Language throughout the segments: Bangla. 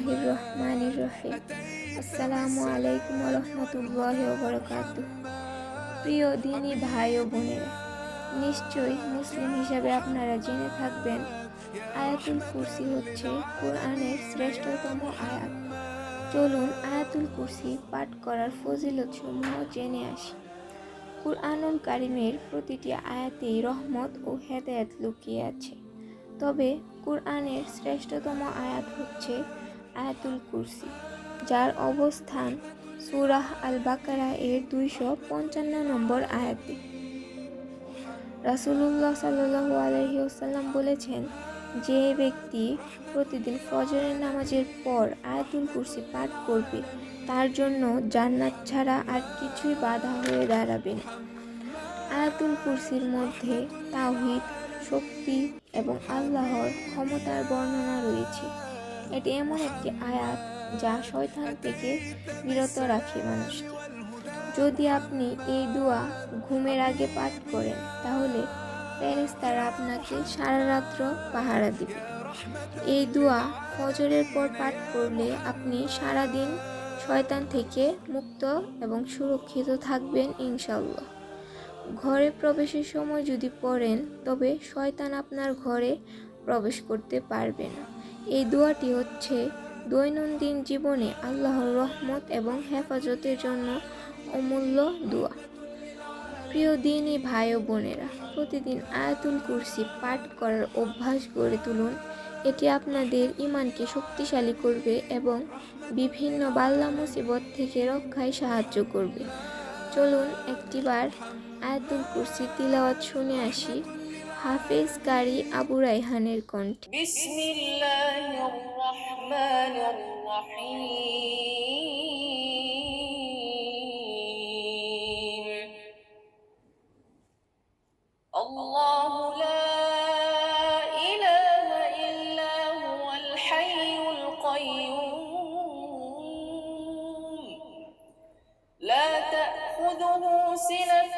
বিসমিল্লাহির রহমানির রহিম। আসসালামু আলাইকুম রহমতুল্লাহ বরকাত প্রিয় দিনী ভাই ও বোনেরা, নিশ্চয়ই মুসলিম হিসাবে আপনারা জেনে থাকবেন, আয়াতুল কুরসি হচ্ছে কোরআনের শ্রেষ্ঠতম আয়াত। চলুন আয়াতুল কুরসি পাঠ করার ফজিলত সমূহ জেনে আসি। কুরআনুল কারিমের প্রতিটি আয়াতেই রহমত ও হেদায়াত লুকিয়ে আছে। তবে কুরআনের শ্রেষ্ঠতম আয়াত হচ্ছে আয়াতুল কুরসি, যার অবস্থান সুরাহ আল বাকারা এর দুইশো পঞ্চান্ন নম্বর আয়াতে। রাসুলুল্লাহ সাল্লু আলহিউসাল্লাম বলেছেন, যে ব্যক্তি প্রতিদিন ফজরের নামাজের পর আয়াতুল কুরসি পাঠ করবে, তার জন্য জান্নাত ছাড়া আর কিছুই বাধা হয়ে দাঁড়াবে না। আয়াতুল কুরসির মধ্যে তাওহিদ, শক্তি এবং আল্লাহর ক্ষমতার বর্ণনা রয়েছে। এটি এমন একটি আয়াত যা শয়তান থেকে বিরত রাখে মানুষকে। যদি আপনি এই দোয়া ঘুমের আগে পাঠ করেন, তাহলে ফেরেস্তারা আপনাকে সারা রাত্র পাহারা দিবে। এই দোয়া ফজরের পর পাঠ করলে আপনি সারা দিন শয়তান থেকে মুক্ত এবং সুরক্ষিত থাকবেন ইনশাল্লাহ ঘরে প্রবেশের সময় যদি পড়েন, তবে শয়তান আপনার ঘরে প্রবেশ করতে পারবে না। এই দোয়াটি হচ্ছে দৈনন্দিন জীবনে আল্লাহর রহমত এবং হেফাজতের জন্য অমূল্য দোয়া। প্রিয় দিনই ভাই ও বোনেরা, প্রতিদিন আয়াতুল কুরসি পাঠ করার অভ্যাস গড়ে তুলুন। এটি আপনাদের ইমানকে শক্তিশালী করবে এবং বিভিন্ন বাল্লা মুসিবত থেকে রক্ষায় সাহায্য করবে। চলুন একটিবার আয়াতুল কুরসি তিলাওয়াত শুনে আসি। হাফেজ কারি আবু রাইহানের কণ্ঠে বিসমিল্লাহির রহমানির রহিম الله لا إله إلا هو الحي القيوم لا تأخذه سنة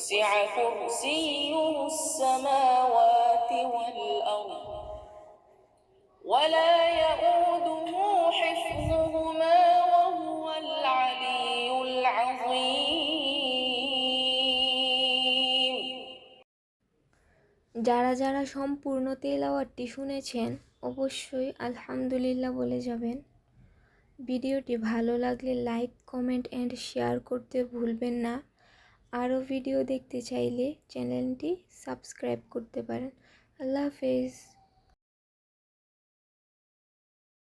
وسع كرسيه السماوات والأرض ولا يؤوده حفظهما وهو العلي العظيم যারা যারা সম্পূর্ণ তেলাওয়াতটি শুনেছেন অবশ্যই আলহামদুলিল্লাহ বলে যাবেন ভিডিওটি ভালো লাগলে লাইক কমেন্ট অ্যান্ড শেয়ার করতে ভুলবেন না আরও ভিডিও দেখতে চাইলে চ্যানেলটি সাবস্ক্রাইব করতে পারেন। আল্লাহ হাফেজ।